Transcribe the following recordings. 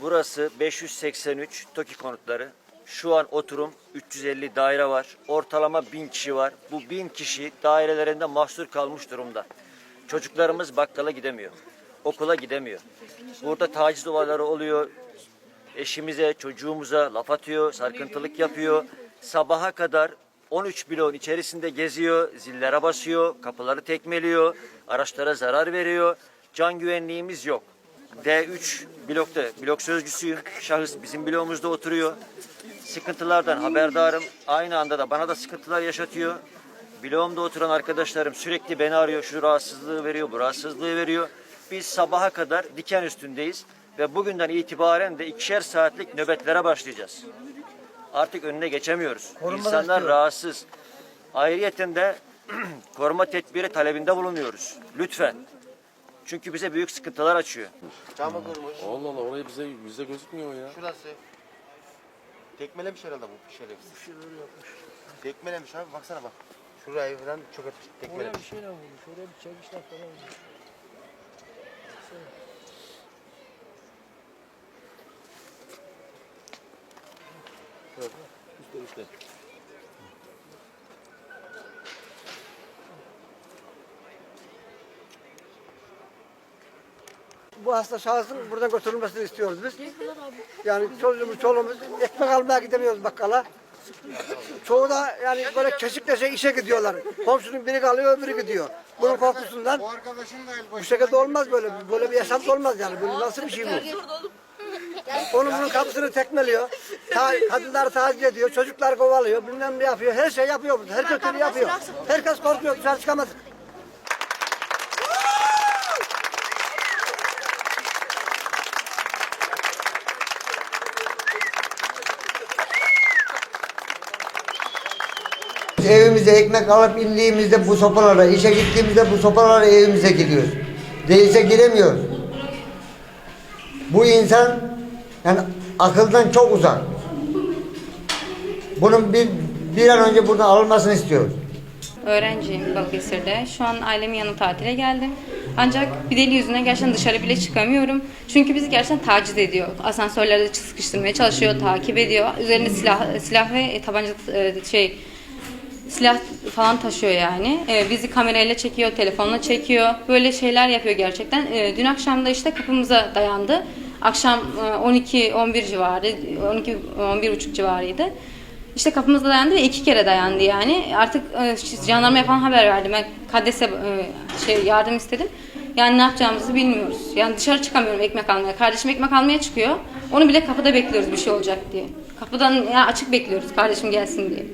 Burası 583 TOKİ konutları. Şu an oturum 350 daire var. Ortalama 1000 kişi var. Bu 1000 kişi dairelerinde mahsur kalmış durumda. Çocuklarımız bakkala gidemiyor. Okula gidemiyor. Burada taciz olayları oluyor. Eşimize, çocuğumuza laf atıyor, sarkıntılık yapıyor. Sabaha kadar 13 bloğun içerisinde geziyor, zillere basıyor, kapıları tekmeliyor, araçlara zarar veriyor. Can güvenliğimiz yok. D3 blokta, blok sözcüsüyüm. Şahıs bizim bloğumuzda oturuyor. Sıkıntılardan haberdarım. Aynı anda da bana da sıkıntılar yaşatıyor. Bloğumda oturan arkadaşlarım sürekli beni arıyor. Şu rahatsızlığı veriyor, bu rahatsızlığı veriyor. Biz sabaha kadar diken üstündeyiz. Ve bugünden itibaren de ikişer saatlik nöbetlere başlayacağız. Artık önüne geçemiyoruz. İnsanlar rahatsız. Ayrıyeten de koruma tedbiri talebinde bulunuyoruz. Lütfen. Çünkü bize büyük sıkıntılar açıyor. Camı kırmış. Allah Allah orayı bize bize gözükmüyor ya. Şurası. Tekmelemiş herhalde bu şerefsiz. Bir şeyler yapmış. Tekmelemiş abi baksana bak. Şurayı falan çok etmiş. Tekmelemiş. bir şeyler vurmuş. Oraya bir çekişler falan vurmuş. Üstte üstte. Bu hasta şahsın buradan götürülmesini istiyoruz biz. Yani çocuğumuz, çoluğumuz ekmek almaya gidemiyoruz bakkala. Çoğu da yani böyle kesikleşe işe gidiyorlar. Komşunun biri kalıyor, öbürü gidiyor. Bunun korkusundan bu şekilde olmaz böyle. Böyle bir yaşam da olmaz yani. Bu nasıl bir şey bu? Onun bunun kapısını tekmeliyor. Ta, kadınları taciz ediyor, çocuklar kovalıyor, bilmem ne yapıyor. Her şey yapıyor burada. Her kötülüğü yapıyor. Herkes korkuyor, dışarı çıkamaz. Evimize ekmek alıp indiğimizde bu sopalara, işe gittiğimizde bu sopalara evimize gidiyoruz. Değilse giremiyoruz. Bu insan yani akıldan çok uzak. Bunun bir, bir an önce buradan alınmasını istiyoruz. Öğrenciyim Balıkesir'de. Şu an ailemin yanına tatile geldim. Ancak bir deli yüzünden gerçekten dışarı bile çıkamıyorum. Çünkü bizi gerçekten taciz ediyor. Asansörlerde sıkıştırmaya çalışıyor, takip ediyor. Üzerinde silah silah ve tabanca e, şey silah falan taşıyor yani. E, bizi kamerayla çekiyor, telefonla çekiyor. Böyle şeyler yapıyor gerçekten. E, dün akşam da işte kapımıza dayandı. Akşam e, 12-11 civarı, 12-11 civarıydı. İşte kapımıza dayandı ve iki kere dayandı yani. Artık e, jandarmaya falan haber verdim. Ben Kades'e e, şey yardım istedim. Yani ne yapacağımızı bilmiyoruz. Yani dışarı çıkamıyorum ekmek almaya. Kardeşim ekmek almaya çıkıyor. Onu bile kapıda bekliyoruz bir şey olacak diye. Kapıdan ya açık bekliyoruz kardeşim gelsin diye.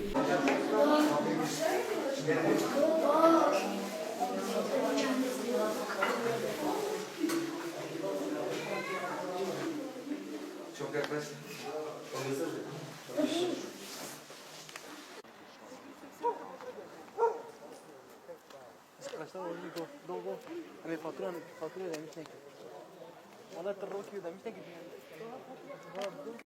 Arkadaşlar oyunu do, do, do. Hani fatura, fatura ödemiş ne ki? Ona tırnak ödemiş ne ki?